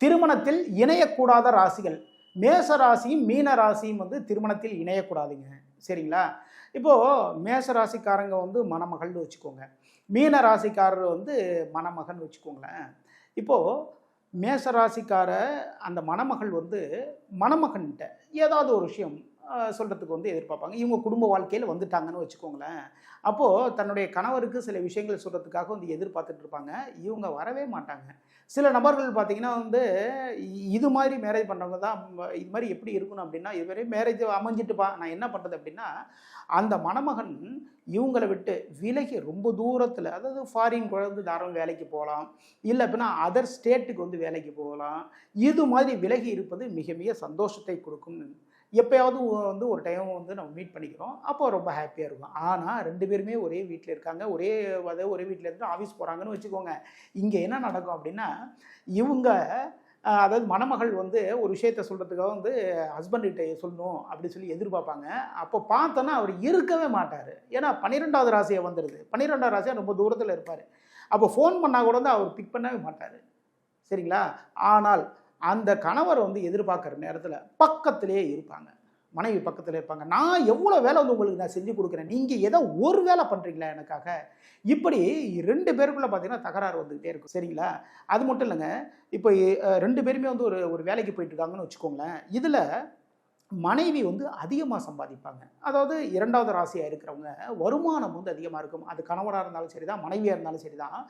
திருமணத்தில் இணையக்கூடாத ராசிகள். மேச ராசியும் மீன ராசியும் வந்து திருமணத்தில் இணையக்கூடாதுங்க. சரிங்களா? இப்போது மேச ராசிக்காரங்க வந்து மணமகள்னு வச்சுக்கோங்க. மீன ராசிக்காரர் வந்து மணமகன் வச்சுக்கோங்களேன். இப்போது மேச ராசிக்கார அந்த மணமகள் வந்து மணமகன்கிட்ட ஏதாவது ஒரு விஷயம் சொல்கிறதுக்கு வந்து எதிர்பார்ப்பாங்க. இவங்க குடும்ப வாழ்க்கையில் வந்துட்டாங்கன்னு வச்சுக்கோங்களேன். அப்போது தன்னுடைய கணவருக்கு சில விஷயங்கள் சொல்கிறதுக்காக வந்து எதிர்பார்த்துட்டு இருப்பாங்க. இவங்க வரவே மாட்டாங்க. சில நபர்கள் பார்த்தீங்கன்னா வந்து இது மாதிரி மேரேஜ் பண்ணுறவங்க தான் இது மாதிரி எப்படி இருக்கணும் அப்படின்னா இதுவரை மேரேஜ் அமைஞ்சிட்டுப்பா நான் என்ன பண்ணுறது அப்படின்னா அந்த மணமகன் இவங்களை விட்டு விலகி ரொம்ப தூரத்தில் அதாவது ஃபாரின் குழந்தை தாராளம் வேலைக்கு போகலாம். இல்லை அப்படின்னா அதர் ஸ்டேட்டுக்கு வந்து வேலைக்கு போகலாம். இது மாதிரி விலகி இருப்பது மிக மிக சந்தோஷத்தை கொடுக்கும். எப்போயாவது வந்து ஒரு டைம் வந்து நம்ம மீட் பண்ணிக்கிறோம். அப்போ ரொம்ப ஹாப்பியாக இருக்கும். ஆனால் ரெண்டு பேருமே ஒரே வீட்டில் இருக்காங்க. ஒரே வதை ஒரே வீட்டில் இருந்து ஆஃபீஸ் போகிறாங்கன்னு வச்சுக்கோங்க. இங்கே என்ன நடக்கும் அப்படின்னா இவங்க அதாவது மணமகள் வந்து ஒரு விஷயத்த சொல்கிறதுக்காக வந்து ஹஸ்பண்ட்கிட்ட சொல்லணும் அப்படின்னு சொல்லி எதிர்பார்ப்பாங்க. அப்போ பார்த்தோன்னா அவர் இருக்கவே மாட்டார். ஏன்னா பன்னிரெண்டாவது ராசியை வந்துடுது பன்னிரெண்டாவது ராசியாக ரொம்ப தூரத்தில் இருப்பார். அப்போ ஃபோன் பண்ணால் கூட வந்து அவர் பிக் பண்ணவே மாட்டார். சரிங்களா? ஆனால் அந்த கணவர் வந்து எதிர்பார்க்குற நேரத்தில் பக்கத்திலே இருப்பாங்க. மனைவி பக்கத்தில் இருப்பாங்க. நான் எவ்வளோ வேலை வந்து உங்களுக்கு நான் செஞ்சு கொடுக்குறேன்? நீங்கள் ஏதோ ஒரு வேலை பண்ணுறீங்களா எனக்காக? இப்படி ரெண்டு பேருக்குள்ளே பார்த்தீங்கன்னா தகராறு வந்துக்கிட்டே இருக்கும். சரிங்களா? அது மட்டும் இல்லைங்க. இப்போ ரெண்டு பேருமே வந்து ஒரு ஒரு வேலைக்கு போயிட்டுருக்காங்கன்னு வச்சுக்கோங்களேன். இதில் மனைவி வந்து அதிகமாக சம்பாதிப்பாங்க. அதாவது இரண்டாவது ராசியாக இருக்கிறவங்க வருமானம் வந்து அதிகமாக இருக்கும். அது கணவராக இருந்தாலும் சரி தான் மனைவியாக இருந்தாலும் சரி தான்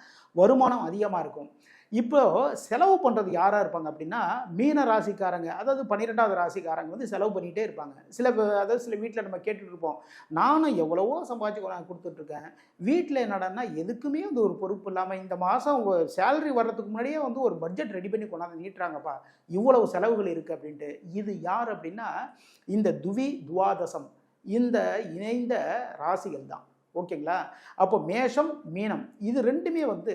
வருமானம் அதிகமாக இருக்கும். இப்போ செலவு பண்ணுறது யாராக இருப்பாங்க அப்படின்னா மீன ராசிக்காரங்க அதாவது பன்னிரெண்டாவது ராசிக்காரங்க வந்து செலவு பண்ணிகிட்டே இருப்பாங்க. சில அதாவது சில வீட்டில் நம்ம கேட்டுட்ருப்போம் நானும் எவ்வளவோ சம்பாதிச்சு கொண்டாந்து கொடுத்துட்ருக்கேன். வீட்டில் என்னடான்னா எதுக்குமே வந்து ஒரு பொறுப்பு இல்லாமல் இந்த மாதம் சேலரி வர்றதுக்கு முன்னாடியே வந்து ஒரு பட்ஜெட் ரெடி பண்ணி கொண்டாந்து நீட்டுறாங்கப்பா. இவ்வளவு செலவுகள் இருக்குது அப்படின்ட்டு. இது யார் அப்படின்னா இந்த துவி துவாதசம் இந்த இணைந்த ராசிகள் தான் ஓகேங்களா? அப்போ மேஷம் மீனம் இது ரெண்டுமே வந்து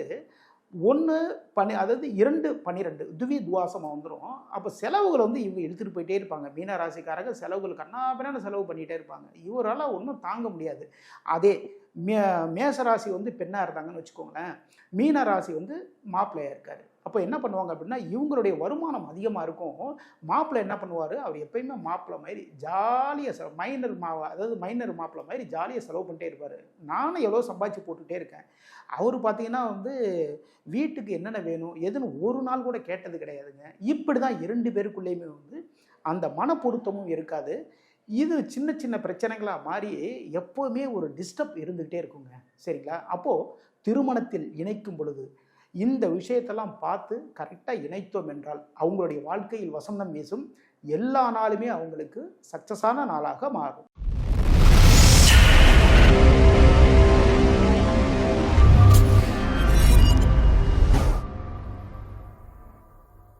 ஒன்று பனி அதாவது இரண்டு பன்னிரெண்டு துவி துவாசமாக வந்துடும் அப்போ செலவுகள் வந்து இவங்க எடுத்துகிட்டு போயிட்டே இருப்பாங்க. மீன ராசிக்காரங்க செலவுகள் கண்ணாபிரான செலவு பண்ணிகிட்டே இருப்பாங்க. இவரால் ஒன்றும் தாங்க முடியாது. அதே மே மேச ராசி வந்து பெண்ணாக இருந்தாங்கன்னு வச்சுக்கோங்களேன். மீன ராசி வந்து மாப்பிள்ளையாக இருக்கார். அப்போ என்ன பண்ணுவாங்க அப்படின்னா இவங்களுடைய வருமானம் அதிகமாக இருக்கும். மாப்பிள்ளை என்ன பண்ணுவார்? அவர் எப்பயுமே மாப்பிள்ளை மாதிரி ஜாலியாக செலவு மைனர் மா அதாவது மைனர் மாப்பிள்ளை மாதிரி ஜாலியாக செலவு பண்ணிட்டே இருப்பார். நானும் எவ்வளோ சம்பாதிச்சு போட்டுகிட்டே இருக்கேன். அவர் பார்த்தீங்கன்னா வந்து வீட்டுக்கு என்னென்ன வேணும் எதுன்னு ஒரு நாள் கூட கேட்டது கிடையாதுங்க. இப்படி தான் இரண்டு பேருக்குள்ளேயுமே வந்து அந்த மன பொருத்தமும் இருக்காது. இது சின்ன சின்ன பிரச்சனைகளாக மாறி எப்போவுமே ஒரு டிஸ்டர்ப் இருந்துக்கிட்டே இருக்குங்க. சரிங்களா? அப்போது திருமணத்தில் இணைக்கும் பொழுது இந்த விஷயத்தெல்லாம் பார்த்து கரெக்டாக இணைத்தோம் என்றால் அவங்களுடைய வாழ்க்கையில் வசந்தம் வீசும். எல்லா நாளுமே அவங்களுக்கு சக்ஸஸான நாளாக மாறும்.